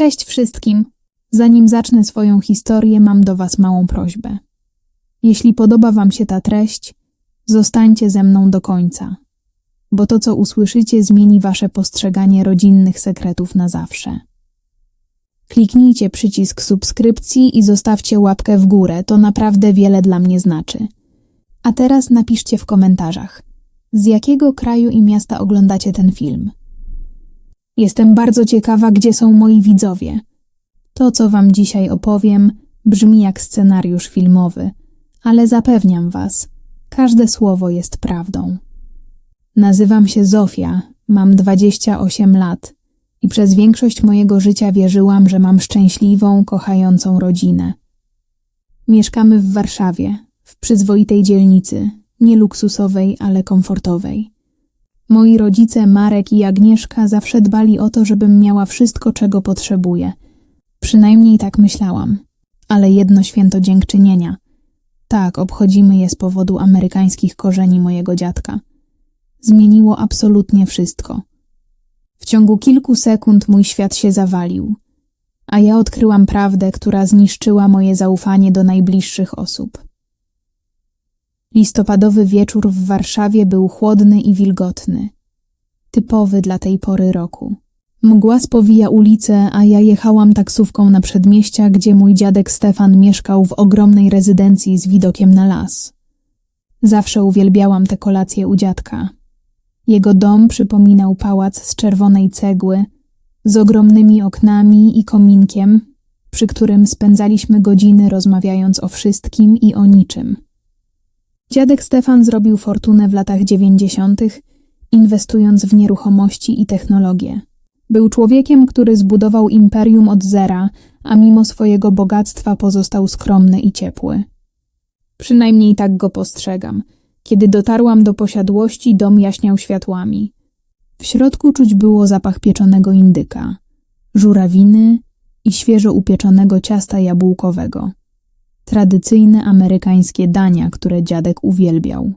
Cześć wszystkim. Zanim zacznę swoją historię, mam do Was małą prośbę. Jeśli podoba Wam się ta treść, zostańcie ze mną do końca, bo to, co usłyszycie, zmieni Wasze postrzeganie rodzinnych sekretów na zawsze. Kliknijcie przycisk subskrypcji i zostawcie łapkę w górę, to naprawdę wiele dla mnie znaczy. A teraz napiszcie w komentarzach, z jakiego kraju i miasta oglądacie ten film. Jestem bardzo ciekawa, gdzie są moi widzowie. To, co wam dzisiaj opowiem, brzmi jak scenariusz filmowy, ale zapewniam was, każde słowo jest prawdą. Nazywam się Zofia, mam 28 lat i przez większość mojego życia wierzyłam, że mam szczęśliwą, kochającą rodzinę. Mieszkamy w Warszawie, w przyzwoitej dzielnicy, nie luksusowej, ale komfortowej. Moi rodzice Marek i Agnieszka zawsze dbali o to, żebym miała wszystko, czego potrzebuję. Przynajmniej tak myślałam. Ale jedno święto dziękczynienia. Tak, obchodzimy je z powodu amerykańskich korzeni mojego dziadka. Zmieniło absolutnie wszystko. W ciągu kilku sekund mój świat się zawalił, a ja odkryłam prawdę, która zniszczyła moje zaufanie do najbliższych osób. Listopadowy wieczór w Warszawie był chłodny i wilgotny, typowy dla tej pory roku. Mgła spowija ulice, a ja jechałam taksówką na przedmieścia, gdzie mój dziadek Stefan mieszkał w ogromnej rezydencji z widokiem na las. Zawsze uwielbiałam te kolacje u dziadka. Jego dom przypominał pałac z czerwonej cegły, z ogromnymi oknami i kominkiem, przy którym spędzaliśmy godziny rozmawiając o wszystkim i o niczym. Dziadek Stefan zrobił fortunę w latach dziewięćdziesiątych, inwestując w nieruchomości i technologię. Był człowiekiem, który zbudował imperium od zera, a mimo swojego bogactwa pozostał skromny i ciepły. Przynajmniej tak go postrzegam. Kiedy dotarłam do posiadłości, dom jaśniał światłami. W środku czuć było zapach pieczonego indyka, żurawiny i świeżo upieczonego ciasta jabłkowego tradycyjne amerykańskie dania, które dziadek uwielbiał.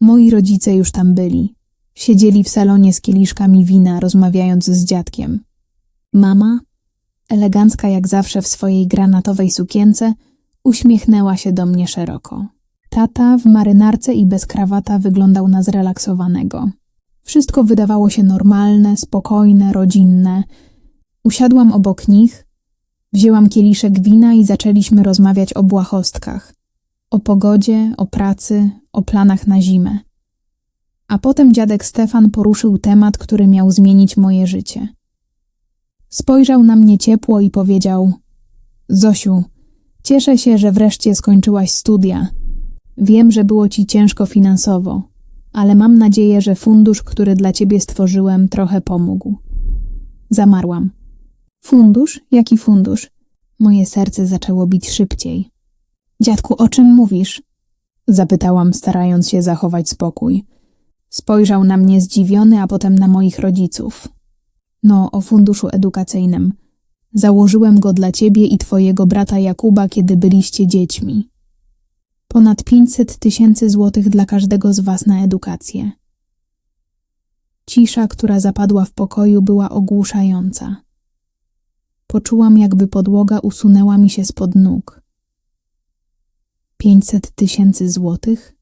Moi rodzice już tam byli. Siedzieli w salonie z kieliszkami wina, rozmawiając z dziadkiem. Mama, elegancka jak zawsze w swojej granatowej sukience, uśmiechnęła się do mnie szeroko. Tata w marynarce i bez krawata wyglądał na zrelaksowanego. Wszystko wydawało się normalne, spokojne, rodzinne. Usiadłam obok nich, Wzięłam kieliszek wina i zaczęliśmy rozmawiać o błahostkach, o pogodzie, o pracy, o planach na zimę. A potem dziadek Stefan poruszył temat, który miał zmienić moje życie. Spojrzał na mnie ciepło i powiedział: Zosiu, cieszę się, że wreszcie skończyłaś studia. Wiem, że było ci ciężko finansowo, ale mam nadzieję, że fundusz, który dla ciebie stworzyłem, trochę pomógł. Zamarłam. Fundusz? Jaki fundusz? Moje serce zaczęło bić szybciej. Dziadku, o czym mówisz? Zapytałam, starając się zachować spokój. Spojrzał na mnie zdziwiony, a potem na moich rodziców. No, o funduszu edukacyjnym. Założyłem go dla ciebie i twojego brata Jakuba, kiedy byliście dziećmi. Ponad pięćset tysięcy złotych dla każdego z was na edukację. Cisza, która zapadła w pokoju, była ogłuszająca. Poczułam, jakby podłoga usunęła mi się spod nóg. Pięćset tysięcy złotych?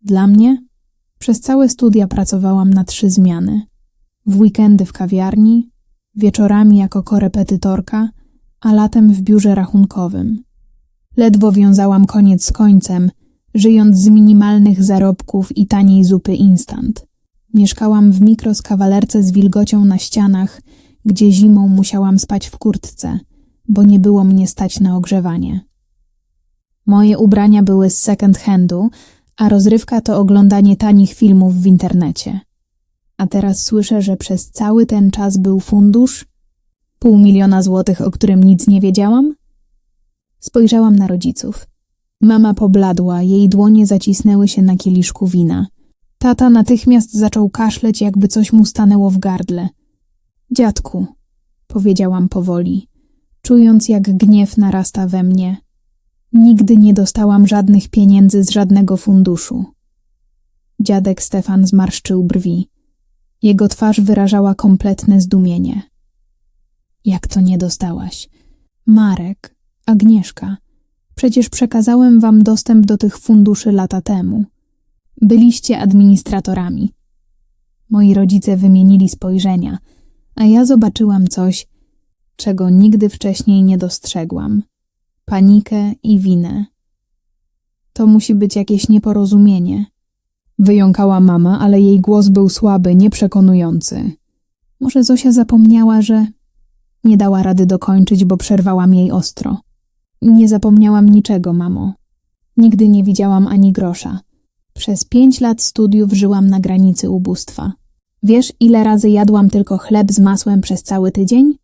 Dla mnie? Przez całe studia pracowałam na trzy zmiany. W weekendy w kawiarni, wieczorami jako korepetytorka, a latem w biurze rachunkowym. Ledwo wiązałam koniec z końcem, żyjąc z minimalnych zarobków i taniej zupy instant. Mieszkałam w mikroskawalerce z wilgocią na ścianach gdzie zimą musiałam spać w kurtce, bo nie było mnie stać na ogrzewanie. Moje ubrania były z second handu, a rozrywka to oglądanie tanich filmów w internecie. A teraz słyszę, że przez cały ten czas był fundusz? Pół miliona złotych, o którym nic nie wiedziałam? Spojrzałam na rodziców. Mama pobladła, jej dłonie zacisnęły się na kieliszku wina. Tata natychmiast zaczął kaszleć, jakby coś mu stanęło w gardle – Dziadku, powiedziałam powoli, czując jak gniew narasta we mnie. Nigdy nie dostałam żadnych pieniędzy z żadnego funduszu. Dziadek Stefan zmarszczył brwi. Jego twarz wyrażała kompletne zdumienie. Jak to nie dostałaś? Marek, Agnieszka, przecież przekazałem wam dostęp do tych funduszy lata temu. Byliście administratorami. Moi rodzice wymienili spojrzenia, a ja zobaczyłam coś, czego nigdy wcześniej nie dostrzegłam. Panikę i winę. To musi być jakieś nieporozumienie. Wyjąkała mama, ale jej głos był słaby, nieprzekonujący. Może Zosia zapomniała, że... Nie dała rady dokończyć, bo przerwałam jej ostro. Nie zapomniałam niczego, mamo. Nigdy nie widziałam ani grosza. Przez pięć lat studiów żyłam na granicy ubóstwa. Wiesz, ile razy jadłam tylko chleb z masłem przez cały tydzień?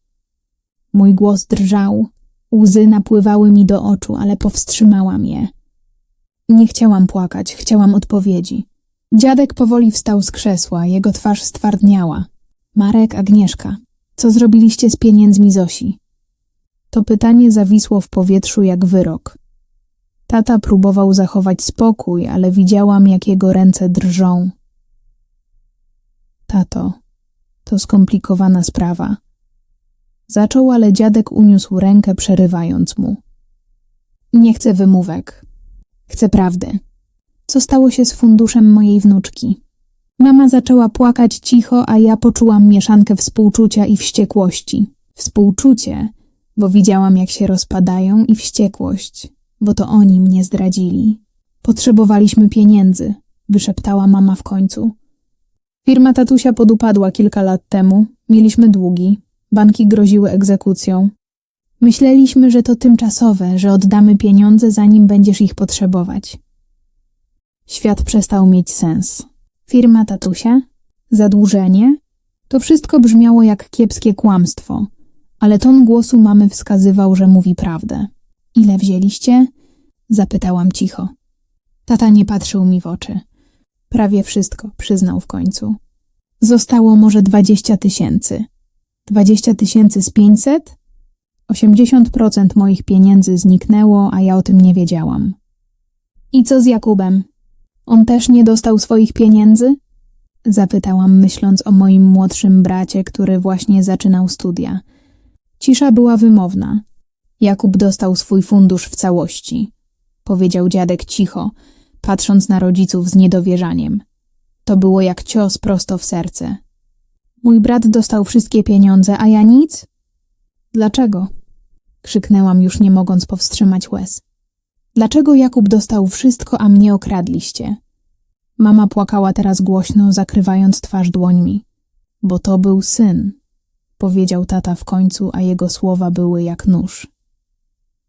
Mój głos drżał, łzy napływały mi do oczu, ale powstrzymałam je. Nie chciałam płakać, chciałam odpowiedzi. Dziadek powoli wstał z krzesła, jego twarz stwardniała. Marek, Agnieszka, co zrobiliście z pieniędzmi Zosi? To pytanie zawisło w powietrzu jak wyrok. Tata próbował zachować spokój, ale widziałam, jak jego ręce drżą. Tato, to skomplikowana sprawa. Zaczął, ale dziadek uniósł rękę, przerywając mu. Nie chcę wymówek. Chcę prawdy. Co stało się z funduszem mojej wnuczki? Mama zaczęła płakać cicho, a ja poczułam mieszankę współczucia i wściekłości. Współczucie, bo widziałam, jak się rozpadają, i wściekłość, bo to oni mnie zdradzili. Potrzebowaliśmy pieniędzy, wyszeptała mama w końcu. Firma tatusia podupadła kilka lat temu, mieliśmy długi, banki groziły egzekucją. Myśleliśmy, że to tymczasowe, że oddamy pieniądze, zanim będziesz ich potrzebować. Świat przestał mieć sens. Firma tatusia? Zadłużenie? To wszystko brzmiało jak kiepskie kłamstwo, ale ton głosu mamy wskazywał, że mówi prawdę. Ile wzięliście? Zapytałam cicho. Tata nie patrzył mi w oczy. Prawie wszystko, przyznał w końcu. Zostało może dwadzieścia tysięcy. Dwadzieścia tysięcy z pięćset? Osiemdziesiąt procent moich pieniędzy zniknęło, a ja o tym nie wiedziałam. I co z Jakubem? On też nie dostał swoich pieniędzy? Zapytałam, myśląc o moim młodszym bracie, który właśnie zaczynał studia. Cisza była wymowna. Jakub dostał swój fundusz w całości, powiedział dziadek cicho, patrząc na rodziców z niedowierzaniem. To było jak cios prosto w serce. Mój brat dostał wszystkie pieniądze, a ja nic? Dlaczego? Krzyknęłam już nie mogąc powstrzymać łez. Dlaczego Jakub dostał wszystko, a mnie okradliście? Mama płakała teraz głośno, zakrywając twarz dłońmi. Bo to był syn, powiedział tata w końcu, a jego słowa były jak nóż.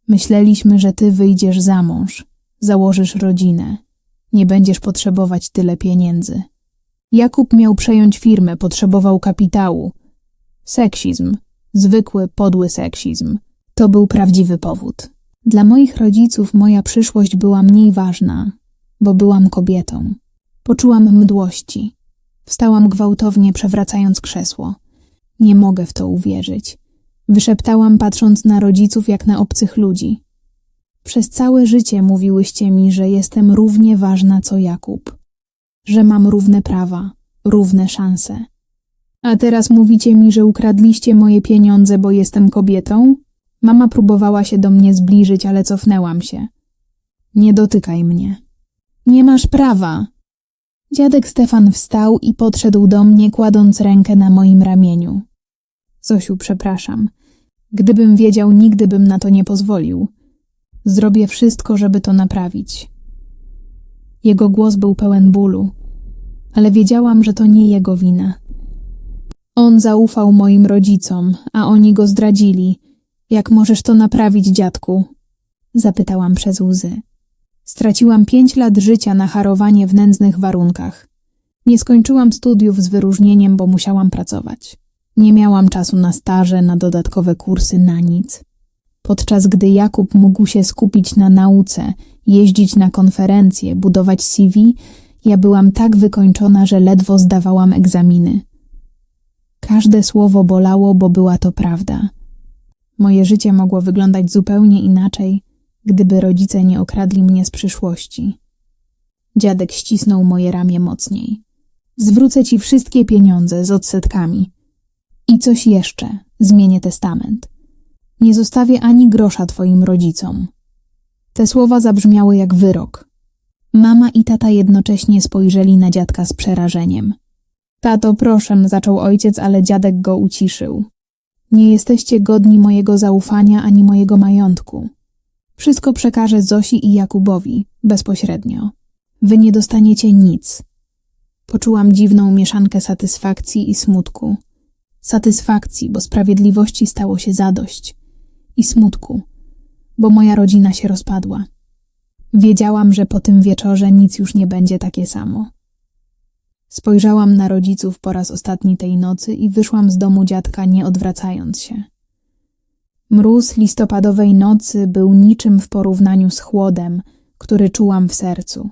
Myśleliśmy, że ty wyjdziesz za mąż, założysz rodzinę, nie będziesz potrzebować tyle pieniędzy. Jakub miał przejąć firmę, potrzebował kapitału. Seksizm, zwykły, podły seksizm. To był prawdziwy powód. Dla moich rodziców moja przyszłość była mniej ważna, bo byłam kobietą. Poczułam mdłości. Wstałam gwałtownie, przewracając krzesło. Nie mogę w to uwierzyć. Wyszeptałam, patrząc na rodziców jak na obcych ludzi. Przez całe życie mówiłyście mi, że jestem równie ważna co Jakub, że mam równe prawa, równe szanse. A teraz mówicie mi, że ukradliście moje pieniądze, bo jestem kobietą? Mama próbowała się do mnie zbliżyć, ale cofnęłam się. Nie dotykaj mnie. Nie masz prawa. Dziadek Stefan wstał i podszedł do mnie, kładąc rękę na moim ramieniu. Zosiu, przepraszam. Gdybym wiedział, nigdy bym na to nie pozwolił. Zrobię wszystko, żeby to naprawić. Jego głos był pełen bólu, ale wiedziałam, że to nie jego wina. On zaufał moim rodzicom, a oni go zdradzili. Jak możesz to naprawić, dziadku? Zapytałam przez łzy. Straciłam pięć lat życia na harowanie w nędznych warunkach. Nie skończyłam studiów z wyróżnieniem, bo musiałam pracować. Nie miałam czasu na staże, na dodatkowe kursy, na nic. Podczas gdy Jakub mógł się skupić na nauce, jeździć na konferencje, budować CV, ja byłam tak wykończona, że ledwo zdawałam egzaminy. Każde słowo bolało, bo była to prawda. Moje życie mogło wyglądać zupełnie inaczej, gdyby rodzice nie okradli mnie z przyszłości. Dziadek ścisnął moje ramię mocniej. Zwrócę ci wszystkie pieniądze z odsetkami. I coś jeszcze, zmienię testament. Nie zostawię ani grosza twoim rodzicom. Te słowa zabrzmiały jak wyrok. Mama i tata jednocześnie spojrzeli na dziadka z przerażeniem. Tato, proszę, zaczął ojciec, ale dziadek go uciszył. Nie jesteście godni mojego zaufania ani mojego majątku. Wszystko przekażę Zosi i Jakubowi, bezpośrednio. Wy nie dostaniecie nic. Poczułam dziwną mieszankę satysfakcji i smutku. Satysfakcji, bo sprawiedliwości stało się zadość. I smutku, bo moja rodzina się rozpadła. Wiedziałam, że po tym wieczorze nic już nie będzie takie samo. Spojrzałam na rodziców po raz ostatni tej nocy i wyszłam z domu dziadka, nie odwracając się. Mróz listopadowej nocy był niczym w porównaniu z chłodem, który czułam w sercu.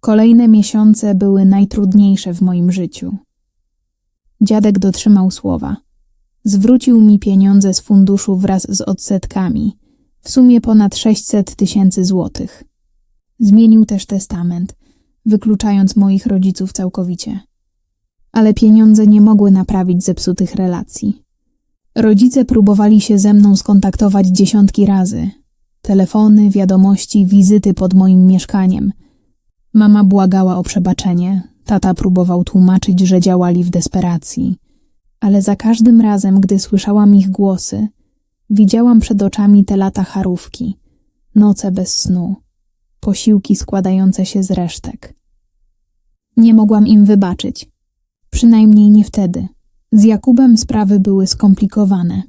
Kolejne miesiące były najtrudniejsze w moim życiu. Dziadek dotrzymał słowa. Zwrócił mi pieniądze z funduszu wraz z odsetkami, w sumie ponad 600 tysięcy złotych. Zmienił też testament, wykluczając moich rodziców całkowicie. Ale pieniądze nie mogły naprawić zepsutych relacji. Rodzice próbowali się ze mną skontaktować dziesiątki razy. Telefony, wiadomości, wizyty pod moim mieszkaniem. Mama błagała o przebaczenie, tata próbował tłumaczyć, że działali w desperacji. Ale za każdym razem, gdy słyszałam ich głosy, widziałam przed oczami te lata charówki, noce bez snu, posiłki składające się z resztek. Nie mogłam im wybaczyć. Przynajmniej nie wtedy. Z Jakubem sprawy były skomplikowane.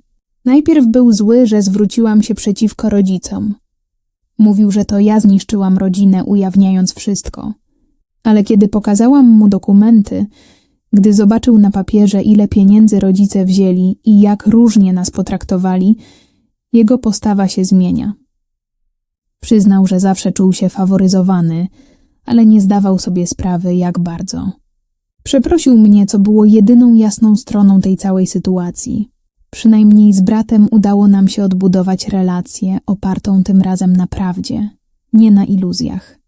Najpierw był zły, że zwróciłam się przeciwko rodzicom. Mówił, że to ja zniszczyłam rodzinę, ujawniając wszystko. Ale kiedy pokazałam mu dokumenty, gdy zobaczył na papierze, ile pieniędzy rodzice wzięli i jak różnie nas potraktowali, jego postawa się zmienia. Przyznał, że zawsze czuł się faworyzowany, ale nie zdawał sobie sprawy, jak bardzo. Przeprosił mnie, co było jedyną jasną stroną tej całej sytuacji. Przynajmniej z bratem udało nam się odbudować relację opartą tym razem na prawdzie, nie na iluzjach.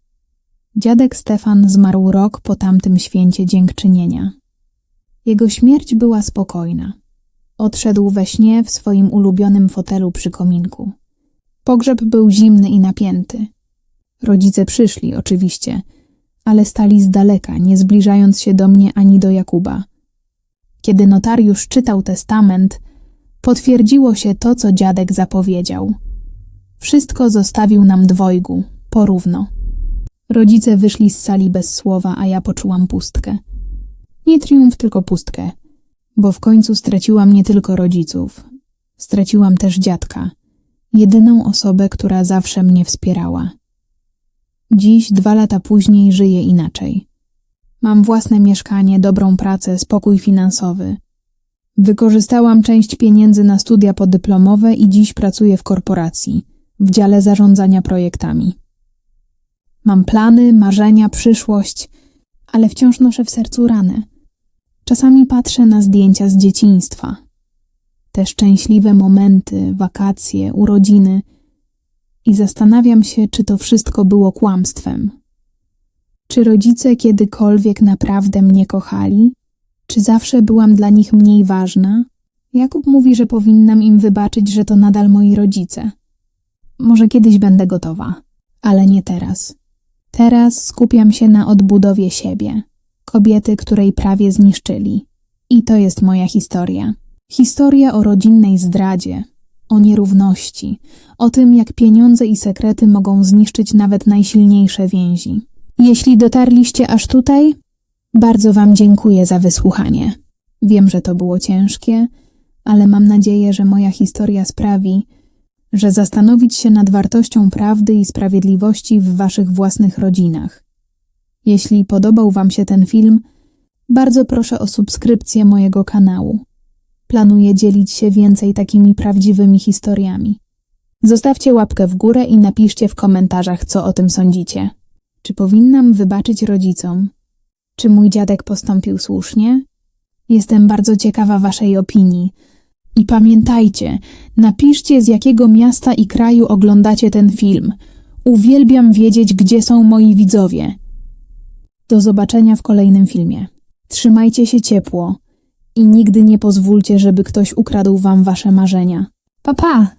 Dziadek Stefan zmarł rok po tamtym święcie dziękczynienia. Jego śmierć była spokojna. Odszedł we śnie w swoim ulubionym fotelu przy kominku. Pogrzeb był zimny i napięty. Rodzice przyszli, oczywiście, ale stali z daleka, nie zbliżając się do mnie ani do Jakuba. Kiedy notariusz czytał testament, potwierdziło się to, co dziadek zapowiedział. Wszystko zostawił nam dwojgu, porówno. Rodzice wyszli z sali bez słowa, a ja poczułam pustkę. Nie triumf, tylko pustkę, bo w końcu straciłam nie tylko rodziców. Straciłam też dziadka, jedyną osobę, która zawsze mnie wspierała. Dziś, dwa lata później, żyję inaczej. Mam własne mieszkanie, dobrą pracę, spokój finansowy. Wykorzystałam część pieniędzy na studia podyplomowe i dziś pracuję w korporacji, w dziale zarządzania projektami. Mam plany, marzenia, przyszłość, ale wciąż noszę w sercu ranę. Czasami patrzę na zdjęcia z dzieciństwa. Te szczęśliwe momenty, wakacje, urodziny – i zastanawiam się, czy to wszystko było kłamstwem. Czy rodzice kiedykolwiek naprawdę mnie kochali? Czy zawsze byłam dla nich mniej ważna? Jakub mówi, że powinnam im wybaczyć, że to nadal moi rodzice. Może kiedyś będę gotowa, ale nie teraz. Teraz skupiam się na odbudowie siebie, kobiety, której prawie zniszczyli. I to jest moja historia. Historia o rodzinnej zdradzie, o nierówności, o tym, jak pieniądze i sekrety mogą zniszczyć nawet najsilniejsze więzi. Jeśli dotarliście aż tutaj, bardzo Wam dziękuję za wysłuchanie. Wiem, że to było ciężkie, ale mam nadzieję, że moja historia sprawi, że zastanowić się nad wartością prawdy i sprawiedliwości w Waszych własnych rodzinach. Jeśli podobał Wam się ten film, bardzo proszę o subskrypcję mojego kanału. Planuję dzielić się więcej takimi prawdziwymi historiami. Zostawcie łapkę w górę i napiszcie w komentarzach, co o tym sądzicie. Czy powinnam wybaczyć rodzicom? Czy mój dziadek postąpił słusznie? Jestem bardzo ciekawa Waszej opinii. I pamiętajcie, napiszcie z jakiego miasta i kraju oglądacie ten film. Uwielbiam wiedzieć, gdzie są moi widzowie. Do zobaczenia w kolejnym filmie. Trzymajcie się ciepło i nigdy nie pozwólcie, żeby ktoś ukradł wam wasze marzenia. Papa! Pa.